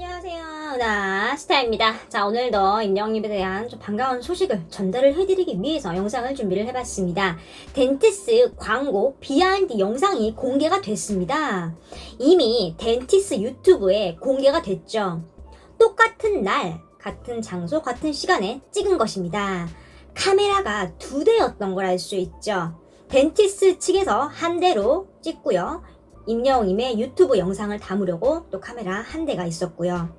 안녕하세요. 나 스타입니다. 자, 오늘도 임영님에 대한 좀 반가운 소식을 전달을 해드리기 위해서 영상을 준비를 해봤습니다. 덴티스 광고 비하인드 영상이 공개가 됐습니다. 이미 덴티스 유튜브에 공개가 됐죠. 똑같은 날, 같은 장소, 같은 시간에 찍은 것입니다. 카메라가 두 대였던 걸 알 수 있죠. 덴티스 측에서 한 대로 찍고요. 임영임의 유튜브 영상을 담으려고 또 카메라 한 대가 있었고요.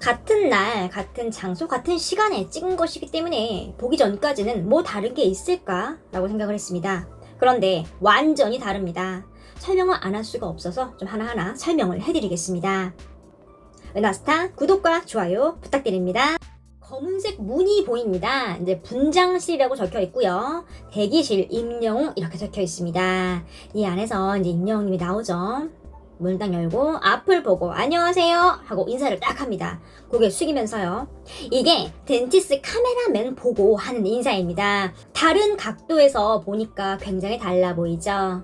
같은 날, 같은 장소, 같은 시간에 찍은 것이기 때문에 보기 전까지는 뭐 다른 게 있을까라고 생각을 했습니다. 그런데 완전히 다릅니다. 설명을 안 할 수가 없어서 좀 하나하나 설명을 해드리겠습니다. 은하스타 구독과 좋아요 부탁드립니다. 검은색 문이 보입니다. 이제 분장실이라고 적혀 있고요. 대기실 임영웅 이렇게 적혀 있습니다. 이 안에서 이제 임영웅님이 나오죠. 문을 딱 열고 앞을 보고 안녕하세요 하고 인사를 딱 합니다. 고개 숙이면서요. 이게 덴티스 카메라맨 보고 하는 인사입니다. 다른 각도에서 보니까 굉장히 달라 보이죠.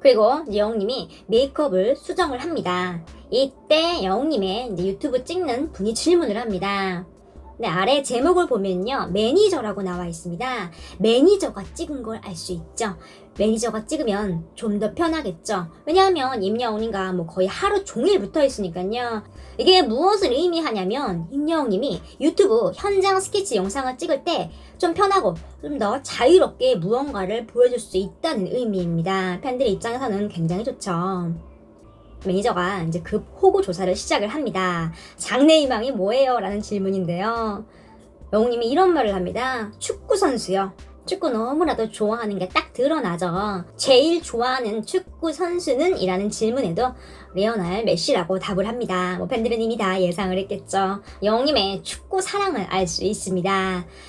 그리고 영웅님이 메이크업을 수정을 합니다. 이때 영웅님의 유튜브 찍는 분이 질문을 합니다. 네, 아래 제목을 보면요. 매니저라고 나와 있습니다. 매니저가 찍은 걸 알 수 있죠. 매니저가 찍으면 좀 더 편하겠죠. 왜냐하면 임영웅님과 뭐 거의 하루 종일 붙어 있으니까요. 이게 무엇을 의미하냐면 임영웅님이 유튜브 현장 스케치 영상을 찍을 때 좀 편하고 좀 더 자유롭게 무언가를 보여줄 수 있다는 의미입니다. 팬들의 입장에서는 굉장히 좋죠. 매니저가 이제 급 호구 조사를 시작을 합니다. 장래 희망이 뭐예요? 라는 질문인데요. 영웅님이 이런 말을 합니다. 축구 선수요. 축구 너무나도 좋아하는 게 딱 드러나죠. 제일 좋아하는 축구 선수는? 이라는 질문에도 레오날 메시라고 답을 합니다. 뭐 팬들은 이미 다 예상을 했겠죠. 영웅님의 축구 사랑을 알 수 있습니다.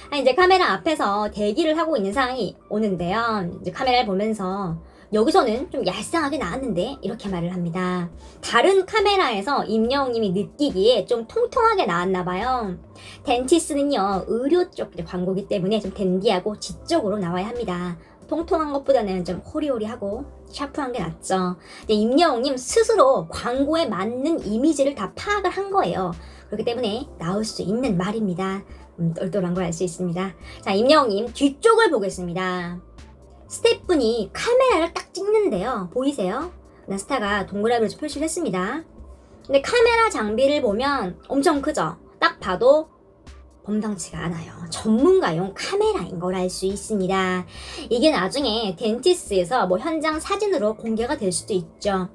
아, 이제 카메라 앞에서 대기를 하고 있는 상황이 오는데요. 이제 카메라를 보면서 여기서는 좀 얄쌍하게 나왔는데 이렇게 말을 합니다. 다른 카메라에서 임영웅님이 느끼기에 좀 통통하게 나왔나 봐요. 덴티스는요 의료 쪽 광고기 때문에 좀 댄디하고 지적으로 나와야 합니다. 통통한 것보다는 좀 호리호리하고 샤프한 게 낫죠. 근데 임영웅님 스스로 광고에 맞는 이미지를 다 파악을 한 거예요. 그렇기 때문에 나올 수 있는 말입니다. 음, 똘똘한 걸 알 수 있습니다. 자, 임영웅님 뒤쪽을 보겠습니다. 스태프분이 카메라를 딱 찍는데요. 보이세요? 나스타가 동그라미로 표시를 했습니다. 근데 카메라 장비를 보면 엄청 크죠? 딱 봐도 범상치가 않아요. 전문가용 카메라인 걸 알 수 있습니다. 이게 나중에 덴티스에서 뭐 현장 사진으로 공개가 될 수도 있죠.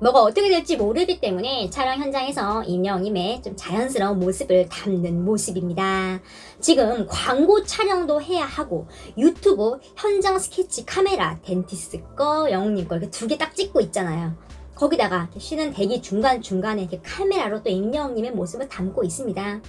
뭐가 어떻게 될지 모르기 때문에 촬영 현장에서 임영임의 좀 자연스러운 모습을 담는 모습입니다. 지금 광고 촬영도 해야 하고 유튜브 현장 스케치 카메라 덴티스 거 영웅님 거 이렇게 두 개 딱 찍고 있잖아요. 거기다가 쉬는 대기 중간중간에 이렇게 카메라로 또 임영웅님의 모습을 담고 있습니다.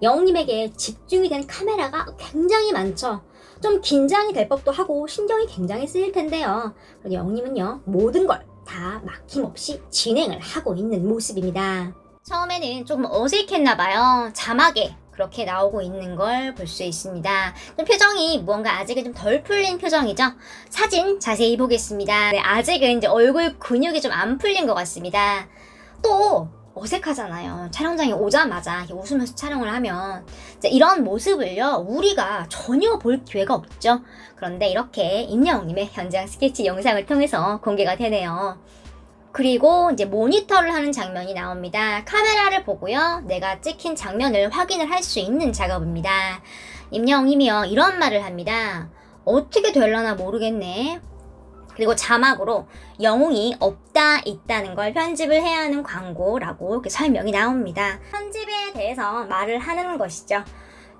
영웅님에게 집중이 된 카메라가 굉장히 많죠. 좀 긴장이 될 법도 하고 신경이 굉장히 쓰일 텐데요. 영웅님은요 모든 걸 다 막힘없이 진행을 하고 있는 모습입니다. 처음에는 조금 어색했나봐요. 자막에 그렇게 나오고 있는 걸 볼 수 있습니다. 좀 표정이 무언가 아직은 좀 덜 풀린 표정이죠. 사진 자세히 보겠습니다. 네, 아직은 이제 얼굴 근육이 좀 안 풀린 것 같습니다. 또 어색하잖아요. 촬영장에 오자마자 웃으면서 촬영을 하면 이런 모습을요 우리가 전혀 볼 기회가 없죠. 그런데 이렇게 임영웅님의 현장 스케치 영상을 통해서 공개가 되네요. 그리고 이제 모니터를 하는 장면이 나옵니다. 카메라를 보고요. 내가 찍힌 장면을 확인을 할 수 있는 작업입니다. 임영웅님이요. 이런 말을 합니다. 어떻게 될라나 모르겠네. 그리고 자막으로 영웅이 없다 있다는 걸 편집을 해야 하는 광고라고 이렇게 설명이 나옵니다. 편집에 대해서 말을 하는 것이죠.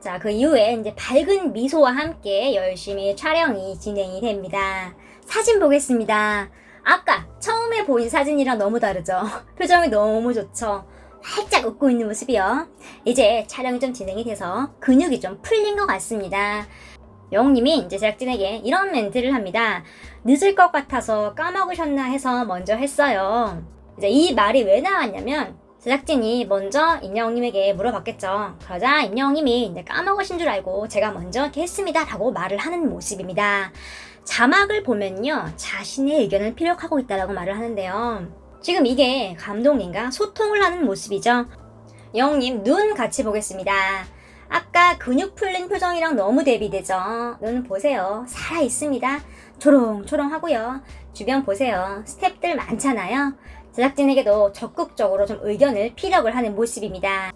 자, 그 이후에 이제 밝은 미소와 함께 열심히 촬영이 진행이 됩니다. 사진 보겠습니다. 아까 처음에 보인 사진이랑 너무 다르죠? 표정이 너무 좋죠? 활짝 웃고 있는 모습이요. 이제 촬영이 좀 진행이 돼서 근육이 좀 풀린 것 같습니다. 영웅님이 이제 제작진에게 이런 멘트를 합니다. 늦을 것 같아서 까먹으셨나 해서 먼저 했어요. 이제 이 말이 왜 나왔냐면 제작진이 먼저 임영웅님에게 물어봤겠죠. 그러자 임영웅님이 이제 까먹으신 줄 알고 제가 먼저 이렇게 했습니다. 라고 말을 하는 모습입니다. 자막을 보면요. 자신의 의견을 피력하고 있다라고 말을 하는데요. 지금 이게 감독님과 소통을 하는 모습이죠. 영님 눈 같이 보겠습니다. 아까 근육 풀린 표정이랑 너무 대비되죠? 눈 보세요. 살아 있습니다. 초롱초롱 하고요. 주변 보세요. 스탭들 많잖아요. 제작진에게도 적극적으로 좀 의견을 피력을 하는 모습입니다.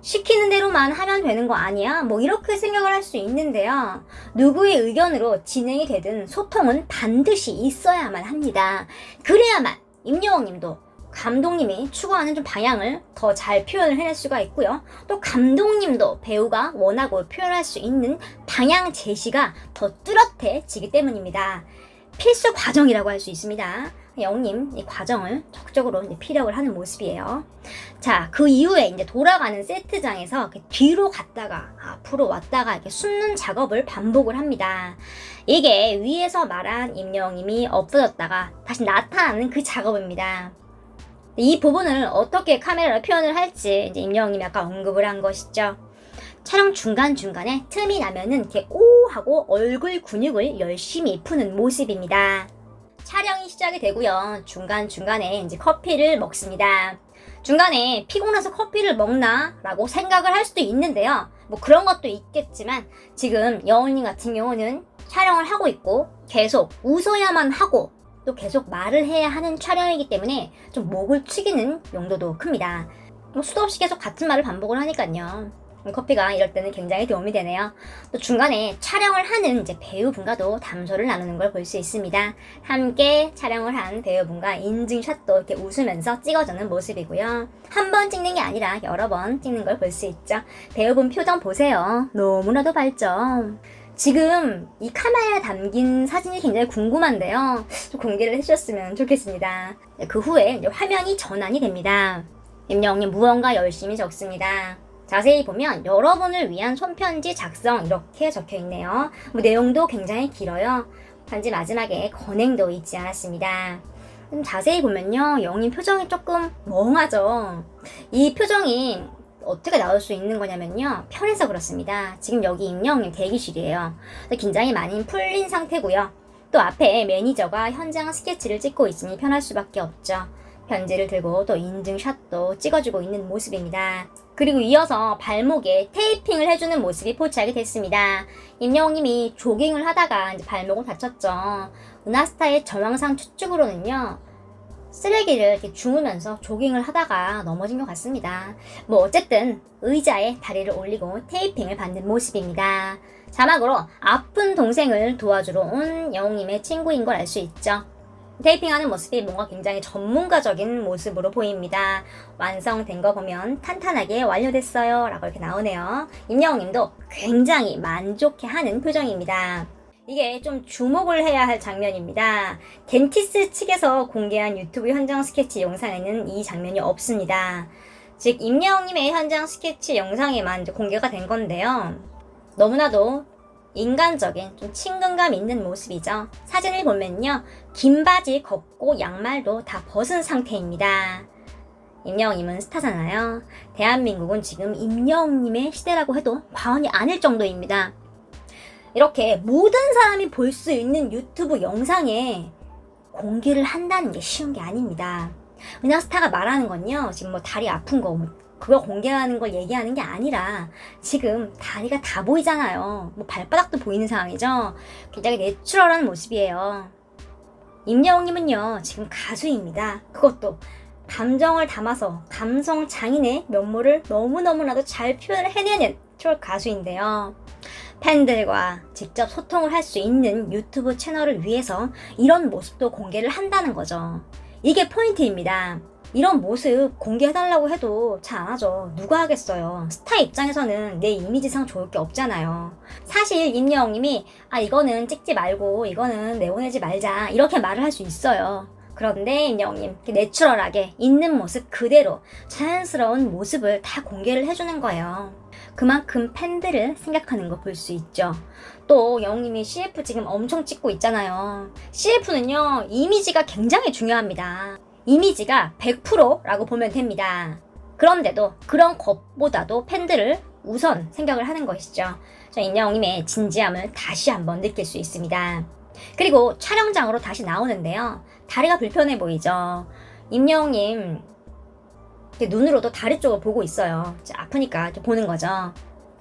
시키는 대로만 하면 되는 거 아니야? 뭐 이렇게 생각을 할 수 있는데요. 누구의 의견으로 진행이 되든 소통은 반드시 있어야만 합니다. 그래야만 임여웅 님도 감독님이 추구하는 좀 방향을 더 잘 표현을 해낼 수가 있고요. 또 감독님도 배우가 원하고 표현할 수 있는 방향 제시가 더 뚜렷해지기 때문입니다. 필수 과정이라고 할 수 있습니다. 영님 이 과정을 적극적으로 이제 피력을 하는 모습이에요. 자, 그 이후에 이제 돌아가는 세트장에서 뒤로 갔다가 앞으로 왔다가 이렇게 숨는 작업을 반복을 합니다. 이게 위에서 말한 임영님이 없어졌다가 다시 나타나는 그 작업입니다. 이 부분을 어떻게 카메라로 표현을 할지 이제 임영님이 아까 언급을 한 것이죠. 촬영 중간중간에 틈이 나면은 이렇게 오 하고 얼굴 근육을 열심히 푸는 모습입니다. 촬영이 시작이 되고요. 중간중간에 이제 커피를 먹습니다. 중간에 피곤해서 커피를 먹나? 라고 생각을 할 수도 있는데요. 뭐 그런 것도 있겠지만 지금 여운님 같은 경우는 촬영을 하고 있고 계속 웃어야만 하고 또 계속 말을 해야 하는 촬영이기 때문에 좀 목을 축이는 용도도 큽니다. 뭐 수도 없이 계속 같은 말을 반복을 하니까요. 커피가 이럴 때는 굉장히 도움이 되네요. 또 중간에 촬영을 하는 이제 배우분과도 담소를 나누는 걸 볼 수 있습니다. 함께 촬영을 한 배우분과 인증샷도 이렇게 웃으면서 찍어주는 모습이고요. 한 번 찍는 게 아니라 여러 번 찍는 걸 볼 수 있죠. 배우분 표정 보세요. 너무나도 밝죠. 지금 이 카메라에 담긴 사진이 굉장히 궁금한데요. 좀 공개를 해주셨으면 좋겠습니다. 네, 그 후에 화면이 전환이 됩니다. 임영님 무언가 열심히 적습니다. 자세히 보면 여러분을 위한 손편지 작성 이렇게 적혀 있네요. 뭐 내용도 굉장히 길어요. 단지 마지막에 건행도 있지 않았습니다. 좀 자세히 보면요. 영인 표정이 조금 멍하죠. 이 표정이 어떻게 나올 수 있는 거냐면요. 편해서 그렇습니다. 지금 여기 임영님 대기실이에요. 긴장이 많이 풀린 상태고요. 또 앞에 매니저가 현장 스케치를 찍고 있으니 편할 수밖에 없죠. 편지를 들고 또 인증샷도 찍어주고 있는 모습입니다. 그리고 이어서 발목에 테이핑을 해주는 모습이 포착이 됐습니다. 임영웅님이 조깅을 하다가 발목을 다쳤죠. 은하스타의 정황상 추측으로는요. 쓰레기를 이렇게 주우면서 조깅을 하다가 넘어진 것 같습니다. 뭐 어쨌든 의자에 다리를 올리고 테이핑을 받는 모습입니다. 자막으로 아픈 동생을 도와주러 온 영웅님의 친구인 걸 알 수 있죠. 테이핑하는 모습이 뭔가 굉장히 전문가적인 모습으로 보입니다. 완성된 거 보면 탄탄하게 완료됐어요. 라고 이렇게 나오네요. 임영웅님도 굉장히 만족해 하는 표정입니다. 이게 좀 주목을 해야 할 장면입니다. 덴티스 측에서 공개한 유튜브 현장 스케치 영상에는 이 장면이 없습니다. 즉, 임영웅님의 현장 스케치 영상에만 공개가 된 건데요. 너무나도 인간적인 좀 친근감 있는 모습이죠. 사진을 보면요. 긴 바지 걷고 양말도 다 벗은 상태입니다. 임영웅님은 스타잖아요. 대한민국은 지금 임영웅님의 시대라고 해도 과언이 아닐 정도입니다. 이렇게 모든 사람이 볼 수 있는 유튜브 영상에 공개를 한다는 게 쉬운 게 아닙니다. 은하 스타가 말하는 건요, 지금 뭐 다리 아픈 거, 뭐 그거 공개하는 걸 얘기하는 게 아니라 지금 다리가 다 보이잖아요. 뭐 발바닥도 보이는 상황이죠. 굉장히 내추럴한 모습이에요. 임여웅님은요, 지금 가수입니다. 그것도 감정을 담아서 감성 장인의 면모를 너무너무나도 잘 표현을 해내는 트롤 가수인데요. 팬들과 직접 소통을 할 수 있는 유튜브 채널을 위해서 이런 모습도 공개를 한다는 거죠. 이게 포인트입니다. 이런 모습 공개해달라고 해도 잘 안 하죠. 누가 하겠어요. 스타 입장에서는 내 이미지상 좋을 게 없잖아요. 사실 임여웅님이 아 이거는 찍지 말고 이거는 내보내지 말자 이렇게 말을 할 수 있어요. 그런데 임영웅님 내추럴하게 있는 모습 그대로 자연스러운 모습을 다 공개를 해주는 거예요. 그만큼 팬들을 생각하는 거 볼 수 있죠. 또 영웅님이 CF 지금 엄청 찍고 있잖아요. CF는요 이미지가 굉장히 중요합니다. 이미지가 100%라고 보면 됩니다. 그런데도 그런 것보다도 팬들을 우선 생각을 하는 것이죠. 저 임영웅님의 진지함을 다시 한번 느낄 수 있습니다. 그리고 촬영장으로 다시 나오는데요. 다리가 불편해 보이죠. 임영웅님 눈으로도 다리 쪽을 보고 있어요. 아프니까 보는 거죠.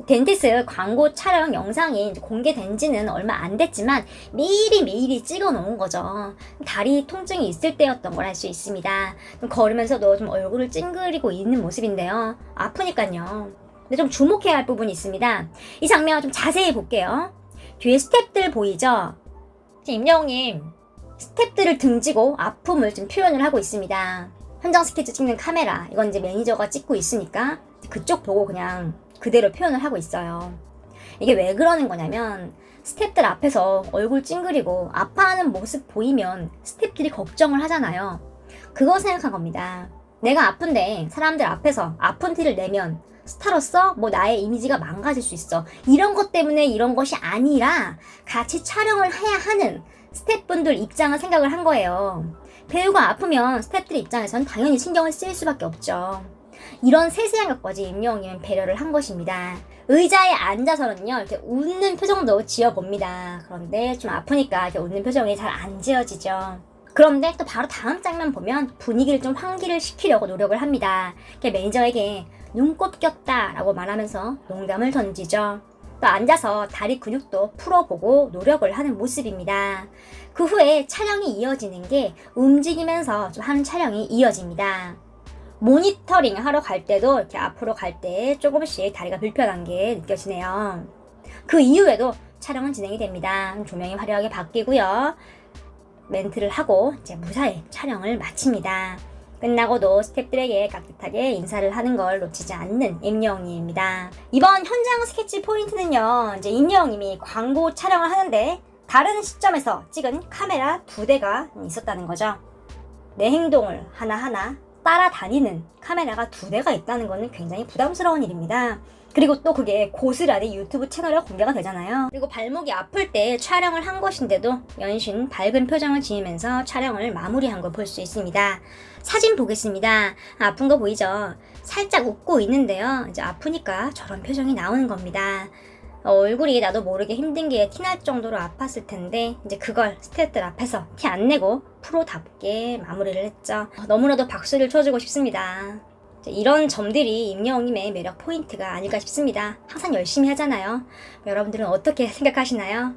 덴티스 광고 촬영 영상이 공개된 지는 얼마 안 됐지만 미리 미리 찍어 놓은 거죠. 다리 통증이 있을 때였던 걸 알 수 있습니다. 좀 걸으면서도 좀 얼굴을 찡그리고 있는 모습인데요. 아프니까요. 근데 좀 주목해야 할 부분이 있습니다. 이 장면 좀 자세히 볼게요. 뒤에 스탭들 보이죠? 임영웅님 스탭들을 등지고 아픔을 좀 표현을 하고 있습니다. 현장 스케치 찍는 카메라 이건 이제 매니저가 찍고 있으니까 그쪽 보고 그냥 그대로 표현을 하고 있어요. 이게 왜 그러는 거냐면 스탭들 앞에서 얼굴 찡그리고 아파하는 모습 보이면 스탭들이 걱정을 하잖아요. 그거 생각한 겁니다. 내가 아픈데 사람들 앞에서 아픈 티를 내면 스타로서 뭐 나의 이미지가 망가질 수 있어. 이런 것 때문에 이런 것이 아니라 같이 촬영을 해야 하는 스태프분들 입장을 생각을 한 거예요. 배우가 아프면 스태프들 입장에선 당연히 신경을 쓸 수밖에 없죠. 이런 세세한 것까지 임영웅님은 배려를 한 것입니다. 의자에 앉아서는요, 이렇게 웃는 표정도 지어봅니다. 그런데 좀 아프니까 이렇게 웃는 표정이 잘 안 지어지죠. 그런데 또 바로 다음 장면 보면 분위기를 좀 환기를 시키려고 노력을 합니다. 매니저에게 눈꽃 꼈다 라고 말하면서 농담을 던지죠. 또 앉아서 다리 근육도 풀어보고 노력을 하는 모습입니다. 그 후에 촬영이 이어지는 게 움직이면서 좀 하는 촬영이 이어집니다. 모니터링 하러 갈 때도 이렇게 앞으로 갈 때 조금씩 다리가 불편한 게 느껴지네요. 그 이후에도 촬영은 진행이 됩니다. 조명이 화려하게 바뀌고요. 멘트를 하고 이제 무사히 촬영을 마칩니다. 끝나고도 스태프들에게 깍듯하게 인사를 하는 걸 놓치지 않는 임영웅입니다. 이번 현장 스케치 포인트는요, 이제 임영웅님이 광고 촬영을 하는데 다른 시점에서 찍은 카메라 두 대가 있었다는 거죠. 내 행동을 하나하나 따라다니는 카메라가 두 대가 있다는 것은 굉장히 부담스러운 일입니다. 그리고 또 그게 고스란히 유튜브 채널에 공개가 되잖아요. 그리고 발목이 아플 때 촬영을 한 것인데도 연신 밝은 표정을 지으면서 촬영을 마무리한 걸 볼 수 있습니다. 사진 보겠습니다. 아픈 거 보이죠? 살짝 웃고 있는데요. 이제 아프니까 저런 표정이 나오는 겁니다. 어, 얼굴이 나도 모르게 힘든 게 티날 정도로 아팠을 텐데 이제 그걸 스태프들 앞에서 티 안 내고 프로답게 마무리를 했죠. 어, 너무나도 박수를 쳐주고 싶습니다. 이런 점들이 임영웅님의 매력 포인트가 아닐까 싶습니다. 항상 열심히 하잖아요. 여러분들은 어떻게 생각하시나요?